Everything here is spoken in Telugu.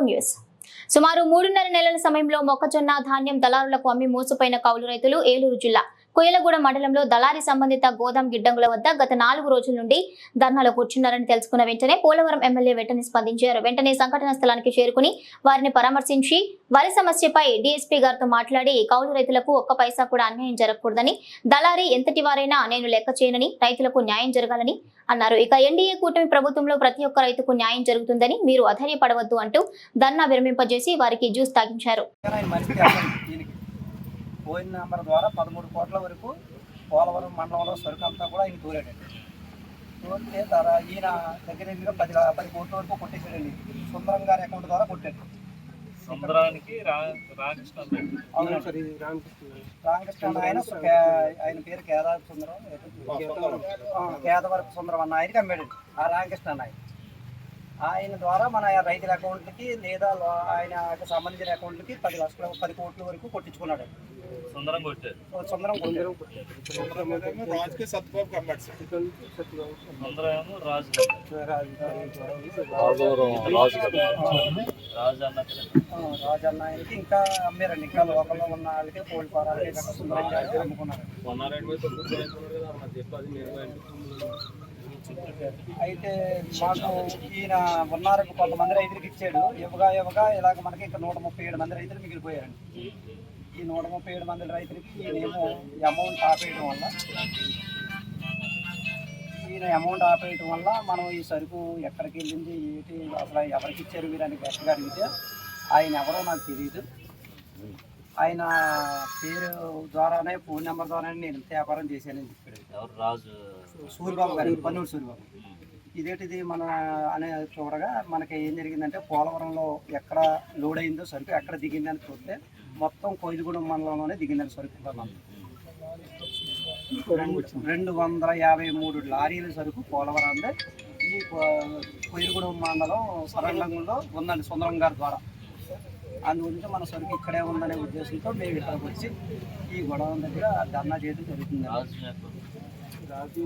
న్యూస్. సుమారు మూడున్నర నెలల సమయంలో మొక్కజొన్న ధాన్యం దళారులకు అమ్మి మోసపోయిన కౌలు రైతులు ఏలూరు జిల్లా. కొయ్యలగూడ మండలంలో దళారి సంబంధిత గోదాం గిడ్డంగుల వద్ద గత నాలుగు రోజుల నుండి ధర్నాలో కూర్చున్నారని తెలుసుకున్న వెంటనే పోలవరం ఎమ్మెల్యే వెంటనే స్పందించారు. వెంటనే సంఘటన స్థలానికి చేరుకుని వారిని పరామర్శించి వరి సమస్యపై డీఎస్పీ గారితో మాట్లాడి కౌలు రైతులకు ఒక్క పైసా కూడా అన్యాయం జరగకూడదని దళారి ఎంతటి వారైనా నేను లెక్క చేయనని రైతులకు న్యాయం జరగాలని అన్నారు. ఇక ఎన్డీఏ కూటమి ప్రభుత్వంలో ప్రతి ఒక్క రైతుకు న్యాయం జరుగుతుందని మీరు అధైర్యపడవద్దు అంటూ ధర్నా విరమింపజేసి వారికి జ్యూస్ తాగించారు. పోయిన నెంబర్ ద్వారా పదమూడు కోట్ల వరకు పోలవరం మండలంలో సరుకు అంతా కూడా ఆయన తోలాడండి. తోలితే తర ఈయన దగ్గర దగ్గర పది పది కోట్ల వరకు కొట్టేశాడండి. సుందరం గారి అకౌంట్ ద్వారా కొట్టాడు. సుందరానికి రామకృష్ణ ఆయన ఆయన పేరు కేదార సుందరం కేదవరపు సుందరం. అన్న ఆయనకి అమ్మాడు ఆ రామకృష్ణ అన్న ఆయన. ఆయన ద్వారా మన రైతుల అకౌంట్లకి లేదా ఆయనకు సంబంధించిన అకౌంట్లకి పది లక్షల పది కోట్ల వరకు కొట్టించుకున్నాడు. సుందరం కొట్టారు సుందరం సత్బాబు సార్ సుందరం ఏమో రాజు రాజు అన్న ఆయనకి ఇంకా అమ్మారండి ఇంకా లోకల్లో ఉన్న వాళ్ళకి కోల్డ్ ఫారాలకి సుందరం అమ్ముకున్నారు. అయితే మాకు ఈయన ఉన్నారకు కొంతమంది రైతులకు ఇచ్చాడు. ఇవ్వగా ఇవ్వగా ఇలాగ మనకి ఇక్కడ నూట ముప్పై ఏడు మంది రైతులు మిగిలిపోయారండి. ఈ నూట ముప్పై ఏడు మంది రైతులకి ఈయనేమో అమౌంట్ ఆపేయడం వల్ల ఈయన అమౌంట్ ఆపేయడం వల్ల మనం ఈ సరుకు ఎక్కడికి వెళ్ళింది ఏంటి అసలు ఎవరికి ఇచ్చారు మీరు అని గట్టిగా అడిగితే ఆయన ఎవరో నాకు తెలియదు ఆయన పేరు ద్వారానే ఫోన్ నెంబర్ ద్వారానే నేను వ్యాపారం చేశానని చెప్పాడు. ఎవరు? రాజు. సూరిబాబు గారు పన్నూరు సూరిబాబు ఇదేంటిది మన అనే చూడగా మనకి ఏం జరిగిందంటే పోలవరంలో ఎక్కడ లోడ్ అయిందో సరుకు ఎక్కడ దిగిందని చూస్తే మొత్తం కోయిలగూడెం మండలంలోనే దిగిందని సరుకు. రెండు వందల యాభై మూడు లారీల సరుకు పోలవరం అంటే ఈ కోయిలగూడెం మండలం సరళంలో ఉందండి సుందరం గారి ద్వారా. అందుగురించి మన సరుకు ఇక్కడే ఉందనే ఉద్దేశంతో మేము ఇక్కడికి వచ్చి ఈ గొడవ దగ్గర ధర్నా చేయడం జరుగుతుంది రాజు